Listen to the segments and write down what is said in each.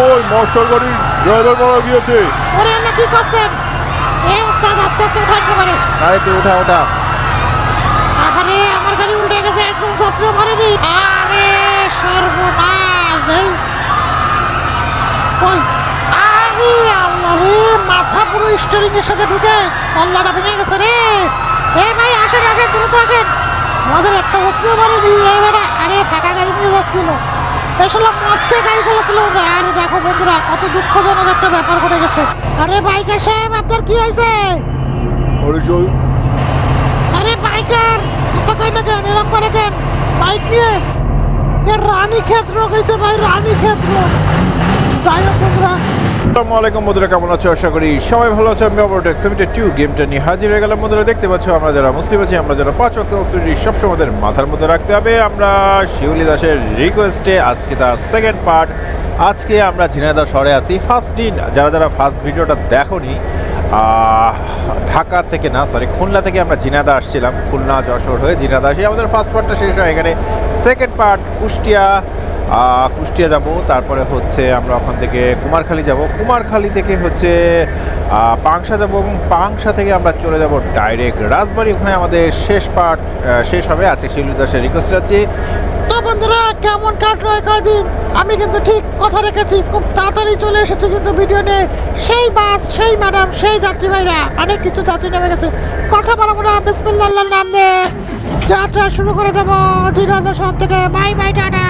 ওই মার্শাল গাড়ির ড্রাইভার মারা গিয়েছে। ওরে আল্লাহ কি করছেন? এ ওস্তাদ আস্তে আস্তে উঠান গাড়ি আরে তুই ওঠা ওঠা আরে আমার গাড়ি উল্টে গেছে একদম যাত্রী মারেনি। আরে সর্বনাশ এই ওই আরে আল্লাহ রে মাথা পুরো স্টিয়ারিং এর সাথে ঢুকে কল্লাটা ভেঙে গেছে রে। এ ভাই আসেন আসেন দ্রুত আসেন। আমাদের একটা যাত্রীও মারেনি এই বেটা আরে ফাঁকা গাড়ি নিয়ে যাচ্ছিল। আসলে মদকে গাড়ি চালাচ্ছিল। আরে দেখো বন্ধুরা কত দুঃখজনক একটা ব্যাপার ঘটে গেছে। আরে বাইকার সাহেব আপনার কি হয়েছে? আরে আরে বাইকার কথা কই না কেন? এরকম করে কেন? বাইক নিয়ে? এ রানী ক্ষেত্র গেছে ভাই রানী ক্ষেত্র যাই হোক বন্ধুরা আসসালামু আলাইকুম বন্ধুরা, কেমন আছো? আশা করি সবাই ভালো আছে। আমি অবরটেক সেমিটার টু গেমটা নিয়ে হাজির হয়ে গেলাম। বন্ধুরা, দেখতে পাচ্ছ, আমরা যারা মুসলিম আছি, আমরা যারা পাঁচ অক্ট সবসময় আমাদের মাথার মধ্যে রাখতে হবে। আমরা শিউলি দাসের রিকোয়েস্টে আজকে তার সেকেন্ড পার্ট আজকে আমরা ঝিনাইদহ শহরে আছি। ফার্স্ট দিন, যারা যারা ফার্স্ট ভিডিওটা দেখোনি ঢাকা থেকে না সরি খুলনা থেকে আমরা ঝিনাইদহ আসছিলাম। খুলনা, যশোর হয়ে ঝিনাইদহ আসি। আমাদের ফার্স্ট পার্টটা শেষ হয় এখানে। সেকেন্ড পার্ট কুষ্টিয়া কুষ্টিয়া যাব, তারপরে হচ্ছে আমরা ওখান থেকে কুমারখালী যাব। কুমারখালী থেকে হচ্ছে পাংশা যাব এবং পাংশা থেকে আমরা চলে যাব ডাইরেক্ট রাজবাড়ি। ওখানে আমাদের শেষ পার্ট শেষ হবে। আছে শিলু দাসের রিকোয়েস্ট যাচ্ছি। তো বন্ধুরা, কেমন কাটলো কয়দিন? আমি কিন্তু ঠিক কথা রেখেছি, খুব তাড়াতাড়ি চলে এসেছি কিন্তু ভিডিও নিয়ে। সেই বাস, সেই ম্যাডাম সেই যাত্রী ভাইরা, অনেক কিছু যাত্রী নেমে গেছে। কথা বলব না বিসমিল্লাহ নাম নিয়ে যাত্রা শুরু করে দেবো জিরাজ শহর থেকে। Bye bye, tata.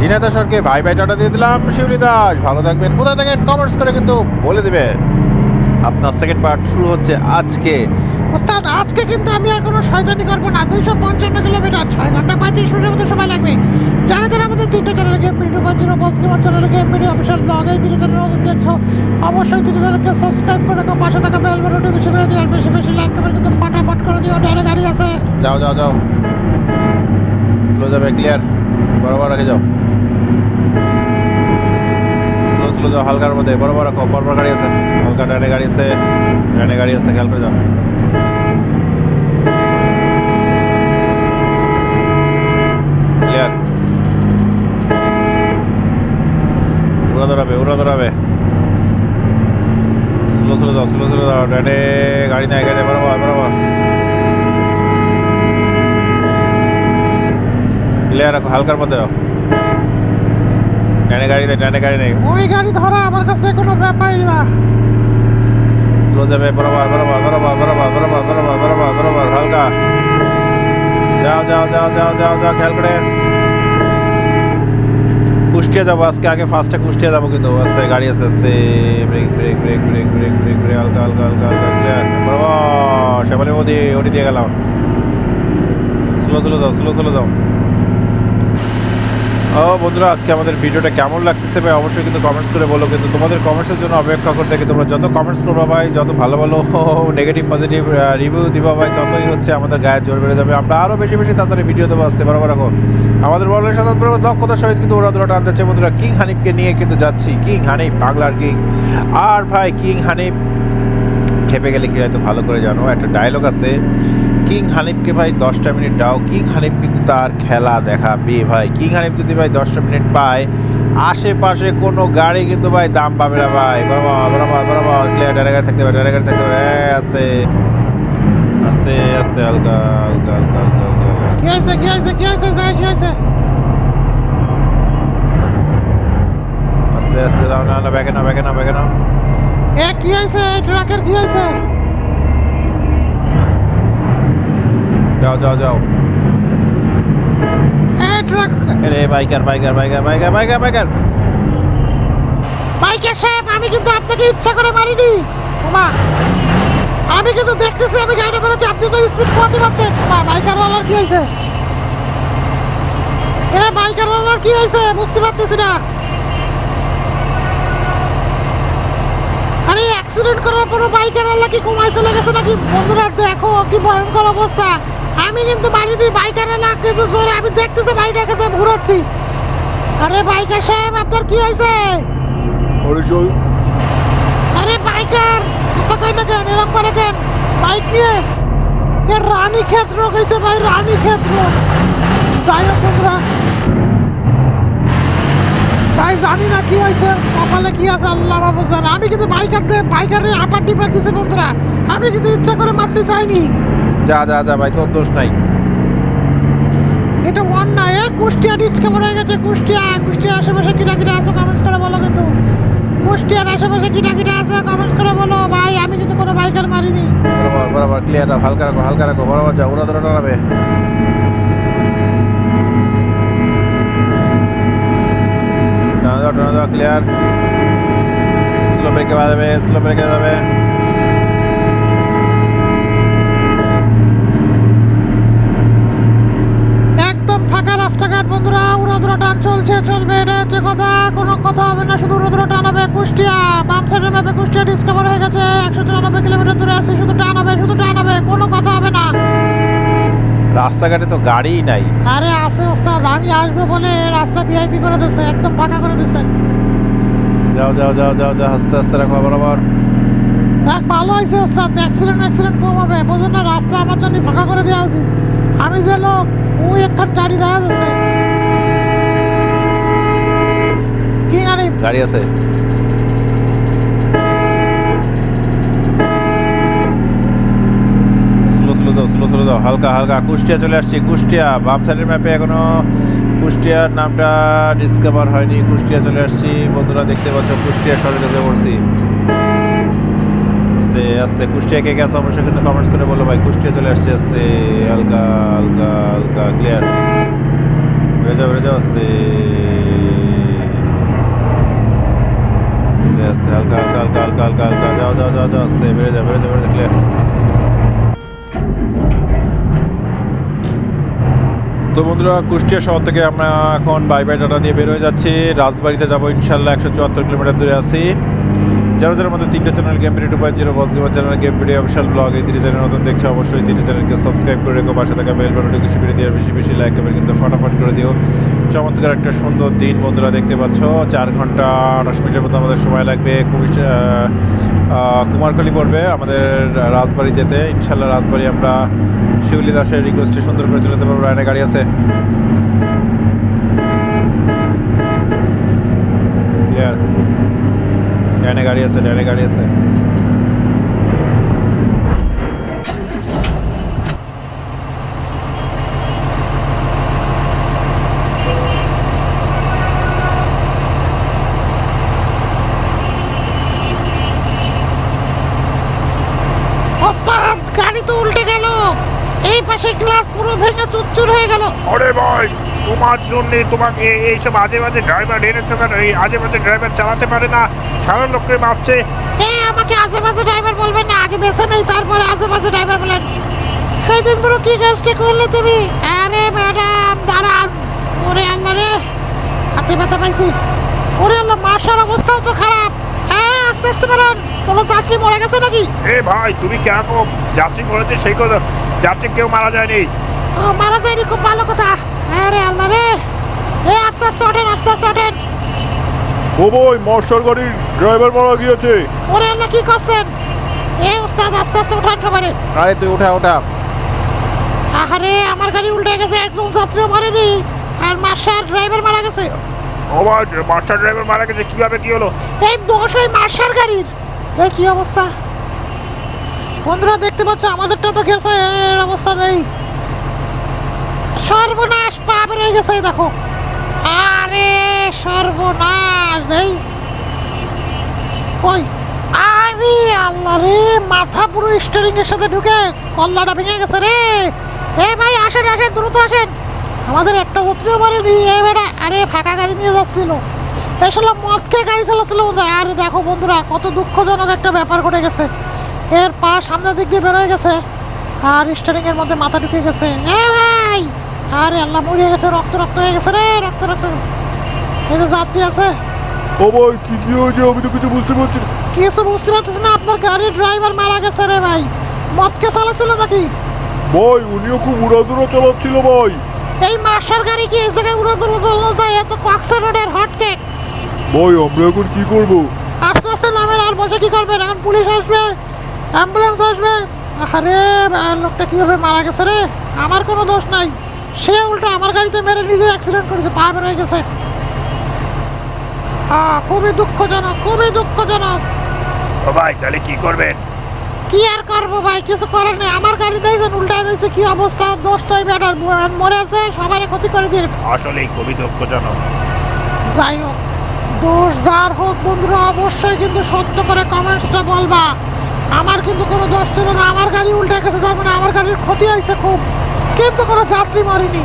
ঝিনাইদহ সরকে ভাই ভাই টাটা দিয়ে দিলাম। শিউলি দাস ভালো থাকবেন। কোথায় থাকেন? কমেন্টস করে কিন্তু বলে দেবেন আপনার সেকেন্ড পার্ট শুরু হচ্ছে আজকে। ওস্তাদ আজকে কিন্তু আমি আর কোনো শয়তানি করব না। দুইশো পঞ্চান্ন কিলোমিটার ছয় ঘণ্টা পঁয়ত্রিশ মিনিটের মতো সময় লাগবে। যারা যারা আমাদের তিনটে channel game video zero boss gamer channel game video official blog এই তিনটে চ্যানেল নতুন দেখছ অবশ্যই তিনটে চ্যানেলকে সাবস্ক্রাইব করে রাখো। পাশে থাকা বেল বাটনটি খুশি করে দিও আর বেশি বেশি লাইক করে কিন্তু ফটাফট করে দিও। ডাইরে গাড়ি আছে। যাও যাও যাও। স্লো যাবে ক্লিয়ার বরাবর রেখে যাও। স্লো যাও, হালকার মধ্যে। বরাবর রাখো বরাবর গাড়ি আছে। হালকা ডানে গাড়ি আছে ডানে গাড়ি আছে, খেয়াল করে যাও। ক্লিয়ার উড়া ধরাবে উড়া ধরাবে। স্লো স্লো যাও স্লো স্লো যাও। ডানে গাড়ি নেই, গাড়ি বরাবর বরাবর ক্লিয়ার রাখো, হালকার মধ্যে রাখো। ডানে গাড়ি নেই ডানে গাড়ি নেই। ওই গাড়ি ধরা আমার কাছে কোনো ব্যাপারই না। স্লো যাবে বরাবর বরাবর বরাবর বরাবর বরাবর বরাবর বরাবর বরাবর হালকা। যাও যাও যাও যাও যাও যাও খেয়াল করে। কুষ্টিয়া যাব আজকে আগে ফার্স্টে কুষ্টিয়া যাব কিন্তু। আস্তে গাড়ি আছে আস্তে brake brake brake brake brake brake brake হালকা হালকা হালকা হালকা ক্লিয়ার বরাবর সেবালি মোদি ওটি দিয়ে গেলাম। স্লো স্লো যাও স্লো স্লো যাও। বন্ধুরা, আজকে আমাদের ভিডিওটা কেমন লাগতেছে ভাই? অবশ্যই কিন্তু কমেন্টস করে বলো। কিন্তু তোমাদের কমেন্টসের জন্য অপেক্ষা করতে থাকি তোমরা যত কমেন্টস করবা ভাই, যত ভালো ভালো নেগেটিভ পজিটিভ রিভিউ দিবা ভাই, ততই হচ্ছে আমাদের গায়ে জোর বেড়ে যাবে। আমরা আরও বেশি বেশি তাড়াতাড়ি ভিডিও দেবো আসতে বরাবর রাখো। আমাদের বলের সাধারণ দক্ষতার সহিত কিন্তু ওরা দুটো টানতেছে বন্ধুরা কিং হানিফকে নিয়ে কিন্তু যাচ্ছি। কিং হানিফ বাংলার কিং আর ভাই কিং হানিফ খেপে গেলে কি হয়তো ভালো করে জানো, একটা ডায়লগ আছে। কিং হানিফকে ভাই দশটা মিনিট দাও। কিং হানিফ কিন্তু তার খেলা দেখাবে ভাই। কিং হানিফ যদি ভাই দশটা মিনিট পায় আশেপাশে কোনো গাড়ি কিন্তু ভাই দাম পাবে না ভাই। বরাবর বরাবর বরাবর ক্লিয়ার ডাইরেক্ট থাকতে পারে ডাইরেক্ট থাকতে পারে। এই আস্তে আস্তে হালকা হালকা হালকা হালকা কি হয়েছে কি হয়েছে কি হয়েছে কি হয়েছে? আস্তে আস্তে দাও না না ব্যাগে না ব্যাগে না ব্যাগে না এ কি হয়েছে? ট্রাকের কি হয়েছে? যাও যাও যাও। ট্রাক আরে biker biker biker biker biker biker বাইকের সাহেব আমি কিন্তু আপনাকে ইচ্ছা করে মারিনি। ওমা আমি কিন্তু দেখতেছি আমি আপনি তো স্পিড কমাতে পারতেন বাইকার কি হয়েছে? এ বাইকার কি হয়েছে? বুঝতে পারতেছি না। আরে অ্যাক্সিডেন্ট করার পরও বাইকের আল্লাহ কি কমাই চলে গেছে নাকি? বন্ধুরা দেখো কি ভয়ঙ্কর অবস্থা। আমি কিন্তু মারিনি বাইকের আল্লাহ কিন্তু জোরে আমি দেখতেছি বাইকটাকে তো ঘুরাচ্ছি। আরে বাইকার সাহেব আপনার কি হয়েছে? আরে আরে বাইকার কথা কই না কেন এরকম করে কেন? বাইক নিয়ে? এ রানী ক্ষেত্র গেছে ভাই রানী ক্ষেত্র যাই হোক বন্ধুরা। ভাই জানি না কি হয়েছে কপালে কি আছে আল্লাহ বাবু জানে আমি কিন্তু বাইকারদের বাইকারে আপার ডিপার দিছে বন্ধুরা। আমি কিন্তু ইচ্ছা করে মারতে চাইনি। যা যা যা ভাই তোর দোষ নাই। এটা অন্যায় এ কুষ্টিয়া ডিসকাভার হয়ে গেছে? কুষ্টিয়া কুষ্টিয়ার আশেপাশে কিনা কিনা আছে? কমেন্টস করে বলো কিন্তু। কুষ্টিয়ার আশেপাশে কিনা কিনা আছে? কমেন্টস করে বলো। ভাই আমি কিন্তু কোনো বাইকার মারিনি। বরাবর বরাবর ক্লিয়ার রাখো হালকা রাখো হালকা রাখো। বরাবর যা ওরা ধরে টানাবে টানা দাও টানা দাও ক্লিয়ার স্লো ব্রেকে বাজাবে স্লো ব্রেকে যাবে বন্ধুরা উড়াদুরা টান চলছে চলবে এটা হচ্ছে কথা কোনো কথা হবে না শুধু উড়াদুরা টান হবে কুষ্টিয়া। বাম সাইডের ম্যাপে কুষ্টিয়া ডিসকভার হয়ে গেছে একশো চুরানব্বই কিলোমিটার দূরে আছে শুধু টান হবে শুধু টান হবে কোনো কথা হবে না। রাস্তাঘাটে তো গাড়িই নাই। আরে আসে ওস্তাদ আমি আসব বলে রাস্তা ভিআইপি করে দিছে একদম ফাঁকা করে দিছে। যাও যাও যাও যাও যাও আস্তে আস্তে রাখো বরাবর এক ভালো হয়েছে ওস্তাদ অ্যাক্সিডেন্ট অ্যাক্সিডেন্ট কম হবে বোঝেন না রাস্তা আমার জন্য ফাঁকা করে দেওয়া উচিত। আমি যে লোক ওই একখান গাড়ি দেখা যাচ্ছে। কি হালকা হালকা। কুষ্টিয়া চলে আসছি, কুষ্টিয়া। বাম সাইডের ম্যাপে এখনও কুষ্টিয়ার নামটা ডিসকভার হয়নি। কুষ্টিয়া চলে আসছি। বন্ধুরা, দেখতে পাচ্ছ, কুষ্টিয়া শহরে ঢুকে পড়ছি। আস্তে আস্তে। কুষ্টিয়া কে গেছে অবশ্যই কিন্তু কমেন্টস করে বলো ভাই। কুষ্টিয়া চলে আসছে, আস্তে। হালকা হালকা হালকা। ক্লিয়ার বেড়ে যাও বেড়ে আস্তে। হালকা হালকা হালকা যাও যাও যাও যাও, আস্তে বেড়ে যাও বেড়ে যাও বেড়ে তো বন্ধুরা, কুষ্টিয়া শহর থেকে আমরা এখন বাই বাই টাটা দিয়ে বের হয়ে যাচ্ছি। রাজবাড়িতে যাব ইনশাল্লাহ একশো চুয়াত্তর কিলোমিটার দূরে আছি। যারা যারা মধ্যে তিনটা channel game video two point zero boss gamer channel game video official blog এই তিনটে চ্যানেল নতুন দেখছে অবশ্যই তিনটে চ্যানেলকে সাবস্ক্রাইব করে রেখো পাশে থাকা বেল বাটনটি বেশি বেশি দিয়ে বেশি বেশি লাইক কমেন্ট কিন্তু ফটাফট করে দিও। চমৎকার একটা সুন্দর দিন বন্ধুরা দেখতে পাচ্ছ চার ঘণ্টা আঠাশ মিনিটের মতো আমাদের সময় লাগবে খুবই আহ, পড়বে আমাদের রাজবাড়ি যেতে। ইনশাল্লাহ রাজবাড়ি আমরা শিউলি দাসের রিকোয়েস্টে সুন্দর করে চলে যেতে পারব। রায়না গাড়ি আছে ক্লিয়ার ডানে গাড়ি আছে ডানে গাড়ি আছে। ওস্তাদ গাড়ি তো উল্টে গেল। এই পাশে গ্লাস পুরো ভেঙে চুরচুর হয়ে গেল। আরে ভাই তোমার জন্যে তোমাকে এইসব আজে বাজে ড্রাইভার এনেছো কেন? এই আজে বাজে ড্রাইভার চালাতে পারে না। সারা লোককে মাপছে এ আমাকে আশেপাশে ড্রাইভার বলবেন না আগে বেছে নেই তারপরে আশেপাশে ড্রাইভার বলেন। সেই দিন পুরো কি কাজটা করলে তুমি? আরে ম্যাডাম দাঁড়ান। ওরে আল্লাহ রে হাতে ব্যথা পাইছি। ওরে আল্লাহ মার্শাল অবস্থাও তো খারাপ। হ্যাঁ আস্তে আস্তে বেরোন কোনো যাত্রী মরে গেছে নাকি? এ ভাই তুমি কেরকম যাত্রী মরেছে সেই কথা যাত্রী কেউ মারা যায়নি। ও মারা যায়নি খুব ভালো কথা। আরে আল্লাহ রে। এ আস্তে আস্তে ওঠেন আস্তে আস্তে ওঠেন। ও বই মশার গাড়ির ড্রাইভার মারা গিয়েছে। ওরে আল্লাহ কি করছেন? এ ওস্তাদ আস্তে আস্তে ওঠান সবারে আরে তুই উঠা উঠা। আহারে আমার গাড়ি উল্টে গেছে একদম যাত্রীও মারেনি। আর মার্শাল ড্রাইভার মারা গেছে। ও ভাই মাস্টার ড্রাইভার মারা গেছে কীভাবে কি হলো? এই দোষ ওই মার্শাল গাড়ির। এই কি অবস্থা? বন্ধুরা দেখতে পাচ্ছ আমাদেরটা তো গেছে এর অবস্থা নেই। সর্বনাশ পা বেরোয় গেছে, দেখো। আরে, সর্বনাশ এই ওই আরে আল্লাহ রে, মাথা পুরো স্টিয়ারিং এর সাথে ঢুকে কল্লাটা ভেঙে গেছে রে। এ ভাই, আসেন আসেন, দ্রুত আসেন। আমাদের একটা যাত্রীও মারেনি এ বেটা, আরে ফাঁকা গাড়ি নিয়ে যাচ্ছিল। আসলে মদ খেয়ে গাড়ি চালাচ্ছিল আরে দেখো বন্ধুরা, কত দুঃখজনক একটা ব্যাপার ঘটে গেছে। এর পা সামনের দিক দিয়ে বেরোয় গেছে, আর স্টারিং এর মধ্যে মাথা ঢুকে গেছে। এ ভাই! আরে আল্লাহ মরিয়ে গেছে রক্ত রক্ত হয়ে গেছে রে রক্ত রক্ত। এই যে যাত্রী আছে। ও ভাই কি কি হয়েছে? আমি তো কিছু বুঝতে পারছি না। কিছু বুঝতে পারছিস না আপনার গাড়ির ড্রাইভার মারা গেছে রে ভাই। মদকে চালাচ্ছিল নাকি? ভাই উনিও খুব উড়াদুরা চালাচ্ছিল ভাই। এই মার্শাল গাড়ি কি এই জায়গায় উড়ে দোলো দোলো যায় এত কক্সা রোডের হটকেক ভাই আমরা এখন কি করব? আস্তে আস্তে নামেন আর বসে কি করবেন? এখন পুলিশ আসবে অ্যাম্বুলেন্স আসবে। আরে লোকটা কীভাবে মারা গেছে রে? আমার কোনো দোষ নাই। সে উল্টো আমার গাড়িতে মেরে নিজে অ্যাক্সিডেন্ট করেছে পা বের হয়ে গেছে। আহ, খুবই দুঃখজনক খুবই দুঃখজনক। ও ভাই তাহলে কি করবেন? কি আর করব ভাই কিছু করার নেই। আমার গাড়ি দিয়েছেন উল্টা গেছে কি অবস্থা? দোষটাই বেটার মরেছে সবাই ক্ষতি করে দিয়ে আসলেই খুবই দুঃখজনক। যাই হোক দোষ যার হোক বন্ধুরা অবশ্যই কিন্তু সত্য করে কমেন্টসটা বলবা। আমার কিন্তু কোনো দোষ ছিল না। আমার গাড়ি উল্টে গেছে তার মানে আমার গাড়ির ক্ষতি হয়েছে খুব। কিন্তু কোনো যাত্রী মরেনি।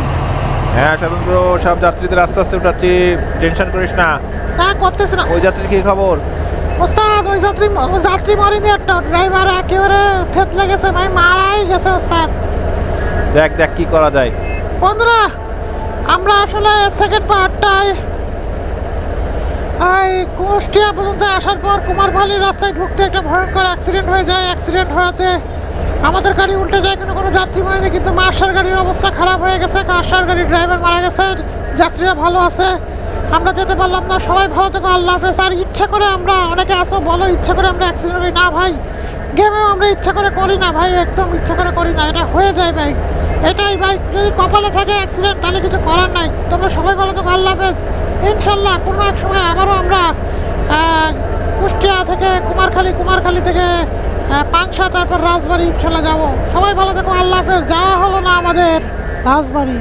হ্যাঁ স্বতন্ত্র সব যাত্রীদের আস্তে আস্তে উঠাচ্ছি। টেনশন করিস না। না করতেছে না। ওই যাত্রীর কি খবর? ওস্তাদ ওই যাত্রী যাত্রী মরেনি একটা। ড্রাইভার একেবারে থেতলে গেছে ভাই মারাই গেছে ওস্তাদ। দেখ দেখ কি করা যায়। বন্ধুরা আমরা আসলে সেকেন্ড পার্টটায় এই কুষ্টিয়া পর্যন্ত আসার পর কুমারভালি রাস্তায় ঢুকতে একটা ভয়ঙ্কর অ্যাক্সিডেন্ট হয়ে যায়। অ্যাক্সিডেন্ট হওয়াতে আমাদের গাড়ি উল্টে যায়, কোনো কোনো যাত্রী মারেনি কিন্তু মার্শাল গাড়ির অবস্থা খারাপ হয়ে গেছে মার্শাল গাড়ির ড্রাইভার মারা গেছে, যাত্রীরা ভালো আছে। আমরা যেতে পারলাম না, সবাই ভালো থেকো, আল্লাহ হাফেজ। আর ইচ্ছা করে আমরা অনেকে আসো বলো, ইচ্ছা করে আমরা অ্যাক্সিডেন্ট করি? না ভাই, গেমেও আমরা ইচ্ছা করে করি না ভাই, একদম ইচ্ছা করে করি না, এটা হয়ে যায় ভাই। এটাই ভাই, যদি কপালে থাকে অ্যাক্সিডেন্ট তাহলে কিছু করার নাই। তোমরা সবাই ভালো থেকো, আল্লাহ হাফেজ। ইনশাল্লাহ কোনো এক সময় আবারও আমরা কুষ্টিয়া থেকে, কুমারখালী কুমারখালী থেকে পাংশা তারপর রাজবাড়ি, ইনশাল্লাহ যাব। সবাই ভালো থাকো, আল্লাহ হাফেজ। যাওয়া হলো না আমাদের রাজবাড়ি।